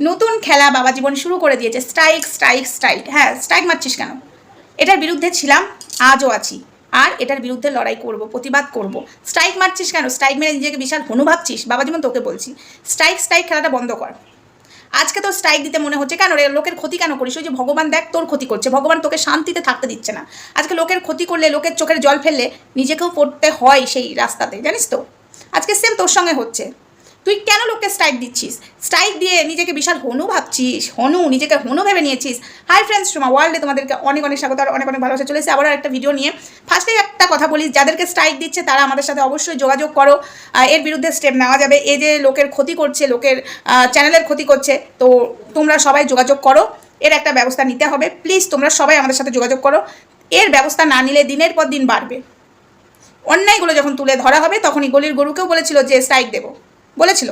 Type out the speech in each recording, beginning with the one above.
নতুন খেলা বাবা জীবন শুরু করে দিয়েছে। স্ট্রাইক স্ট্রাইক স্ট্রাইক হ্যাঁ স্ট্রাইক মারছিস কেন? এটার বিরুদ্ধে ছিলাম, আজও আছি। আর এটার বিরুদ্ধে লড়াই করব, প্রতিবাদ করব। স্ট্রাইক মারছিস কেন? স্ট্রাইক মেরে নিজেকে বিশাল হনু ভাবছিস? বাবা জীবন, তোকে বলছি। স্ট্রাইক স্ট্রাইক খেলাটা বন্ধ কর। আজকে তোর স্ট্রাইক দিতে মনে হচ্ছে কেন রে? লোকের ক্ষতি কেন করিস? ওই যে ভগবান দেখ, তোর ক্ষতি করছে। ভগবান তোকে শান্তিতে থাকতে দিচ্ছে না। আজকে লোকের ক্ষতি করলে, লোকের চোখের জল ফেললে নিজেকেও পড়তে হয় সেই রাস্তাতে। জানিস তো? আজকে সেম তোর সঙ্গে হচ্ছে। তুই কেন লোককে স্ট্রাইক দিচ্ছিস? স্ট্রাইক দিয়ে নিজেকে বিশাল হনু ভাবছিস? হনু, নিজেকে হনু ভেবে নিয়েছিস? হাই ফ্রেন্ডস তোমার ওয়ার্ল্ডে তোমাদেরকে অনেক অনেক স্বাগত আর অনেক অনেক ভালোবাসা। চলেছে আবার একটা ভিডিও নিয়ে। ফার্স্টে একটা কথা বলি, যাদেরকে স্ট্রাইক দিচ্ছে তারা আমাদের সাথে অবশ্যই যোগাযোগ করো। এর বিরুদ্ধে স্টেপ নেওয়া যাবে। এ যে লোকের ক্ষতি করছে, লোকের চ্যানেলের ক্ষতি করছে, তো তোমরা সবাই যোগাযোগ করো। এর একটা ব্যবস্থা নিতে হবে। প্লিজ তোমরা সবাই আমাদের সাথে যোগাযোগ করো। এর ব্যবস্থা না নিলে দিনের পর দিন বাড়বে। অন্যায়গুলো যখন তুলে ধরা হবে, তখনই গলির গরুকেও বলেছিল যে স্ট্রাইক দেবো। বলেছিল।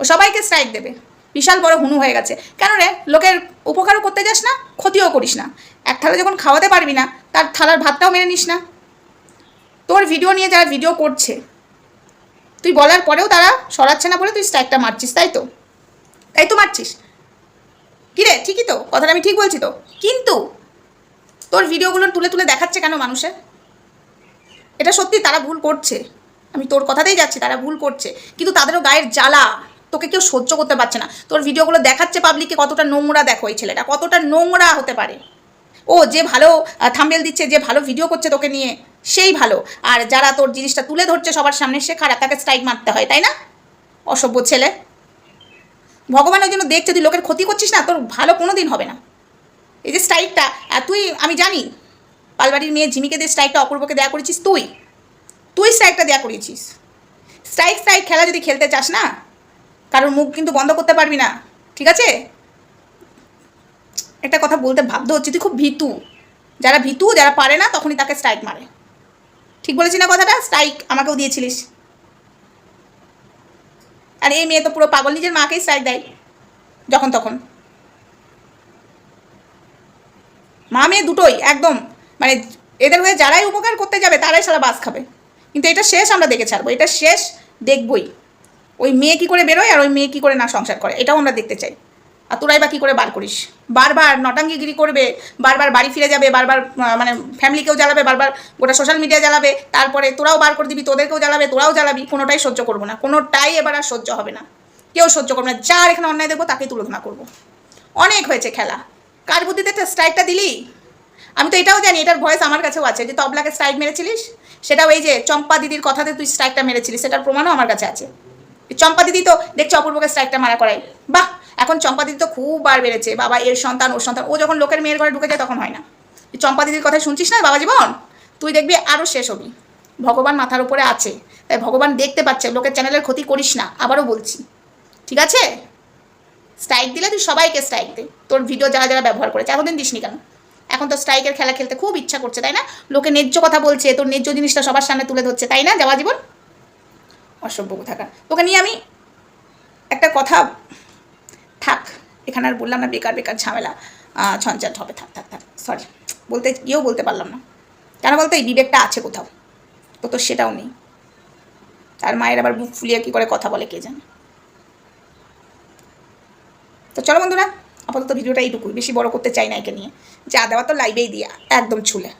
ও সবাইকে স্ট্রাইক দেবে। বিশাল বড় হুনু হয়ে গেছে। কেন রে? লোকের উপকারও করতে যাস না, ক্ষতিও করিস না। এক থালা যখন খাওয়াতে পারবি না, তার থালার ভাতটাও মেনে নিস না। তোর ভিডিও নিয়ে যারা ভিডিও করছে, তুই বলার পরেও তারা সরাচ্ছে না বলে তুই স্ট্রাইকটা মারছিস, তাই তো? তাই তো মারছিস। কী রে? ঠিকই তো, কথাটা আমি ঠিক বলছি তো। কিন্তু তোর ভিডিওগুলো তুলে তুলে দেখাচ্ছে কেন মানুষের? এটা সত্যি তারা ভুল করছে। আমি তোর কথাতেই যাচ্ছি, তারা ভুল করছে। কিন্তু তাদেরও গায়ের জ্বালা। তোকে কেউ সহ্য করতে পারছে না। তোর ভিডিওগুলো দেখাচ্ছে পাবলিককে কতটা নোংরা, দেখো এই ছেলেটা, কতটা নোংরা হতে পারে। ও যে ভালো থাম্বেল দিচ্ছে, যে ভালো ভিডিও করছে তোকে নিয়ে, সেই ভালো। আর যারা তোর জিনিসটা তুলে ধরছে সবার সামনে, সে খারাপ, তাকে স্ট্রাইক মারতে হয়, তাই না? অসভ্য ছেলে। ভগবান ওই জন্য দেখছে, তুই লোকের ক্ষতি করছিস না, তোর ভালো কোনো দিন হবে না। এই যে স্ট্রাইকটা তুই, আমি জানি, পালবাড়ির মেয়ে ঝিমিকে দিয়ে স্ট্রাইকটা অপূর্বকে দেয়া করেছিস তুই। তুই স্ট্রাইকটা দেয়া করিয়েছিস স্ট্রাইক স্ট্রাইক খেলা যদি খেলতে চাস না, কারোর মুখ কিন্তু বন্ধ করতে পারবি না, ঠিক আছে? একটা কথা বলতে বাধ্য হচ্ছে, তুই খুব ভীতু। যারা ভীতু, যারা পারে না, তখনই তাকে স্ট্রাইক মারে। ঠিক বলেছি না কথাটা? স্ট্রাইক আমাকেও দিয়েছিলিস। আর এই মেয়ে তো পুরো পাগল, নিজের মাকেই স্ট্রাইক দেয়, যখন তখন। মা মেয়ে দুটোই, একদম। মানে এদের হয়ে যারাই উপকার করতে যাবে, তারাই সারা বাস খাবে। কিন্তু এটা শেষ আমরা দেখে ছাড়বো। এটা শেষ দেখবই। ওই মেয়ে কী করে বেরোয় আর ওই মেয়ে কী করে না সংসার করে? এটাও আমরা দেখতে চাই। আর তোরাই বা কী করে বার করিস? বারবার নটাঙ্গিগিরি করবে, বারবার বাড়ি ফিরে যাবে, বারবার মানে ফ্যামিলিকেও জ্বালাবে, বারবার গোটা সোশ্যাল মিডিয়া জ্বালাবে, তারপরে তোরাও বার করে দিবি, তোদেরকেও জ্বালাবে, তোরাও জ্বালাবি, কোনোটাই সহ্য করব না। কোনোটাই এবার আর সহ্য হবে না। কেউ সহ্য করবে না। যার এখানে অন্যায় দেখব, তাকেই তুলনা করব। অনেক হয়েছে খেলা। কার বুদ্ধিতে স্ট্রাইকটা দিলি? আমি তো এটাও জানি, এটার ভয়েস আমার কাছেও আছে যে তবলাকে স্ট্রাইক মেরেছিলিস? সেটাও এই যে চম্পা দিদির কথাতে তুই স্ট্রাইকটা মেরেছিলিস, সেটার প্রমাণও আমার কাছে আছে। চম্পা দিদি তো দেখছি অপূর্বকে স্ট্রাইকটা মারা করাই বাহ! এখন চম্পা দিদি তো খুব বার বেড়েছে, বাবা এর সন্তান, ওর সন্তান, ও যখন লোকের মেয়ের ঘরে ঢুকে যায় তখন হয় না। চম্পা দিদির কথা শুনছিস না বাবা জীবন তুই দেখবি আরও শেষ হবি। ভগবান মাথার উপরে আছে, তাই ভগবান দেখতে পাচ্ছে, লোকের চ্যানেলের ক্ষতি করিস না, আবারও বলছি। ঠিক আছে? স্ট্রাইক দিলে তুই সবাইকে স্ট্রাইক দে। তোর ভিডিও যারা যারা ব্যবহার করেছে, এতদিন দিসনি কেন? এখন তো স্ট্রাইকের খেলা খেলতে খুব ইচ্ছা করছে, তাই না? লোকে ন্যায্য কথা বলছে, তোর ন্যায্য জিনিসটা সবার সামনে তুলে ধরছে, তাই না, যাওয়া জীবন? অসভ্য থাকা তোকে নিয়ে আমি একটা কথা থাক, এখানে আর বললাম না, বেকার বেকার ঝামেলা। ঝঞ্ঝাট হবে, থাক থাক থাক সরি বলতে, গিয়েও বলতে পারলাম না। কেন বলতো, এই বিবেকটা আছে কোথাও, তো তো সেটাও নেই। তার মায়ের আবার বুক ফুলিয়ে কী করে কথা বলে, কে জানে? তো চলো বন্ধুরা আপাতত ভিডিওটা এইটুকুই। বেশি বড় করতে চাই না একে নিয়ে। যা দেওয়া তো লাইভেই দিয়া, একদম ছুলে।